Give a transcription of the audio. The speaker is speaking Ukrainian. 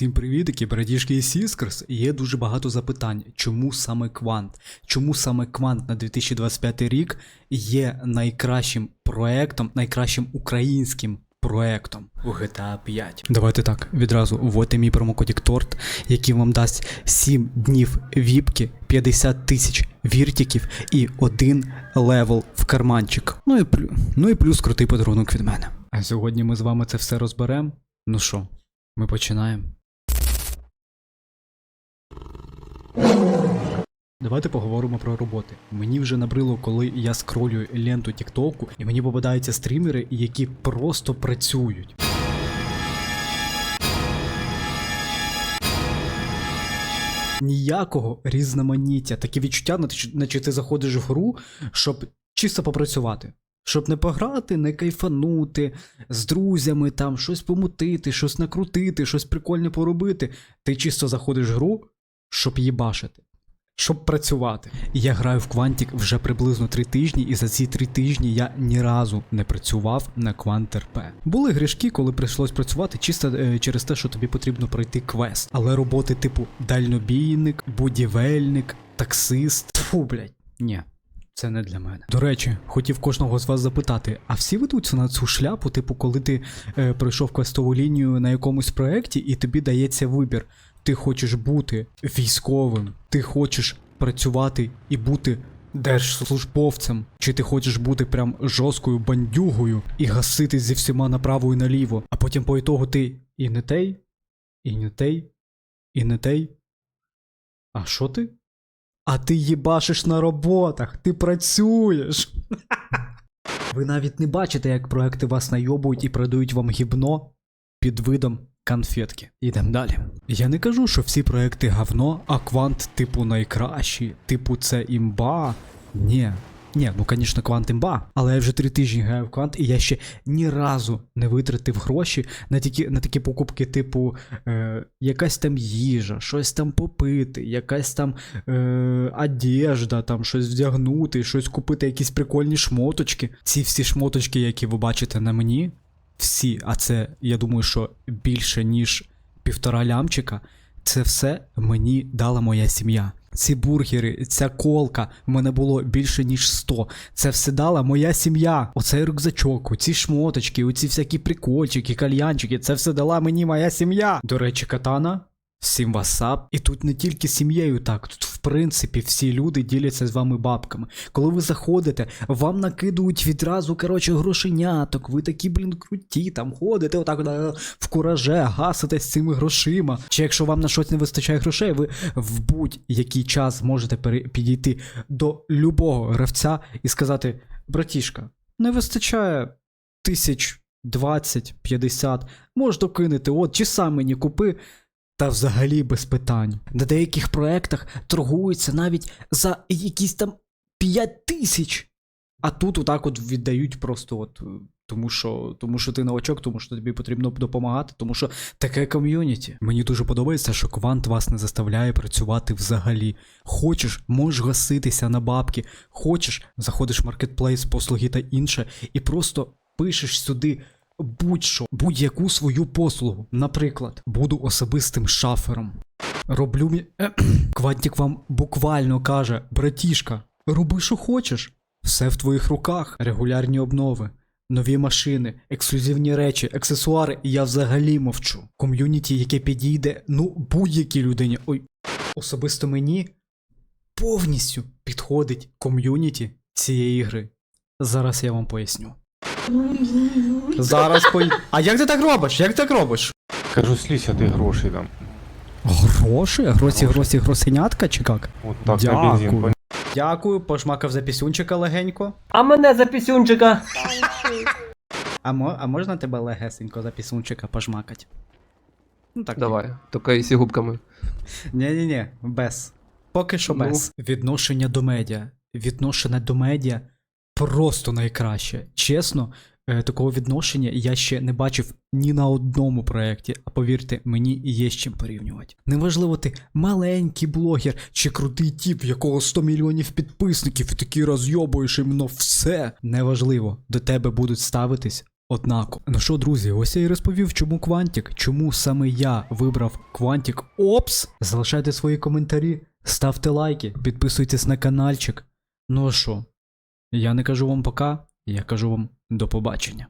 Всім привіт, привітики, братішки і сіскерс. Є дуже багато запитань, чому саме квант? Чому саме квант на 2025 рік є найкращим проектом, найкращим українським проектом у GTA 5? Давайте так, відразу вводьте мій промокодік торт, який вам дасть 7 днів віпки, 50 тисяч віртіків і один левел в карманчик. Ну і, плю... ну і плюс крутий подарунок від мене. А сьогодні ми з вами це все розберемо. Ну що, ми починаємо. Давайте поговоримо про роботи. Мені вже набрило, коли я скролюю ленту Тіктоку, і мені попадаються стрімери, які просто працюють. Ніякого різноманіття. Таке відчуття, наче- ти заходиш в гру, щоб чисто попрацювати. Щоб не пограти, не кайфанути з друзями, там щось помутити, щось накрутити, щось прикольне поробити. Ти чисто заходиш в гру, щоб їбашити, щоб працювати. Я граю в Quantic вже приблизно три тижні, і за ці три тижні я ні разу не працював на Quant RP. Були грішки, коли прийшлось працювати чисто е, через те, що тобі потрібно пройти квест. Але роботи типу дальнобійник, будівельник, таксист. Фу, блядь, ні. Це не для мене. До речі, хотів кожного з вас запитати: а всі ведуться на цю шляпу, типу, коли ти е, пройшов квестову лінію на якомусь проєкті, і тобі дається вибір. Ти хочеш бути військовим, ти хочеш працювати і бути держслужбовцем, чи ти хочеш бути прям жорсткою бандюгою і гасити зі всіма направо і наліво, а потім по ітогу ти і не тей, і не тей, і не тей. А що ти? А ти їбашиш на роботах, ти працюєш. Ви навіть не бачите, як проекти вас найобують і продають вам гібно під видом конфетки. Ідемо далі. Я не кажу, що всі проекти говно, а квант, типу, найкращі, типу, це імба. Ні. Ні, ну звісно, квант імба, але я вже три тижні граю в квант, і я ще ні разу не витратив гроші на такі, на такі покупки, типу, е, якась там їжа, щось там попити, якась там е, одежда, там щось вдягнути, щось купити, якісь прикольні шмоточки. Ці всі шмоточки, які ви бачите на мені, всі, а це, я думаю, що більше, ніж півтора лямчика, це все мені дала моя сім'я. Ці бургери, ця колка, в мене було більше ніж 100. Це все дала моя сім'я. Оцей рюкзачок, оці шмоточки, оці всякі прикольчики, кальянчики, це все дала мені моя сім'я. До речі, катана. Всім васап. І тут не тільки сім'єю так, тут принципі всі люди діляться з вами бабками. Коли ви заходите, вам накидують відразу, коротше, грошеняток, ви такі, блін, круті, там ходите отак в кураже, гасите з цими грошима. Чи якщо вам на щось не вистачає грошей, ви в будь-який час можете підійти до любого гравця і сказати: братішка, не вистачає тисяч 20, 50, можеш докинути, от чи сам мені купи. Та взагалі без питань. На деяких проектах торгуються навіть за якісь там 5 тисяч. А тут отак от віддають просто от. е, Тому що, тому що ти новачок, тому що тобі потрібно допомагати, тому що таке ком'юніті. Мені дуже подобається, що квант вас не заставляє працювати взагалі. Хочеш, можеш гаситися на бабки, хочеш, заходиш в маркетплейс, послуги та інше, і просто пишеш сюди будь-що, будь-яку свою послугу. Наприклад, буду особистим шафером. Роблю мі... Квантік вам буквально каже: братішка, роби, що хочеш. Все в твоїх руках, регулярні обнови, нові машини, ексклюзивні речі, аксесуари, я взагалі мовчу. Ком'юніті, яке підійде, ну, будь-якій людині. Ой, особисто мені повністю підходить ком'юніті цієї гри. Зараз я вам поясню. Зараз по. А як ти так робиш? Як ти так робиш? Кажу, слізь, а ти грошей дам. Гроші? Гросі, гросі, гросенятка чи як? От так на бензин. Дякую. пон- Дякую, пожмакав за пісюнчика легенько. А мене за пісюнчика. А, мо, а можна тебе легесенько за пісюнчика пожмакать? Ну так. Давай, тільки із губками. Ні-ні-ні, без. Поки що Ну. без. Відношення до медіа. Відношення до медіа просто найкраще. Чесно, е, такого відношення я ще не бачив ні на одному проєкті, а повірте, мені є з чим порівнювати. Неважливо, ти маленький блогер чи крутий тіп, в якого 100 мільйонів підписників, і такий розйобуєш іменно все. Неважливо, до тебе будуть ставитись. однако. Ну що, друзі, ось я і розповів, чому Квантік, чому саме я вибрав Квантік Опс. Залишайте свої коментарі, ставте лайки, підписуйтесь на каналчик. Ну а що, я не кажу вам пока, я кажу вам до побачення.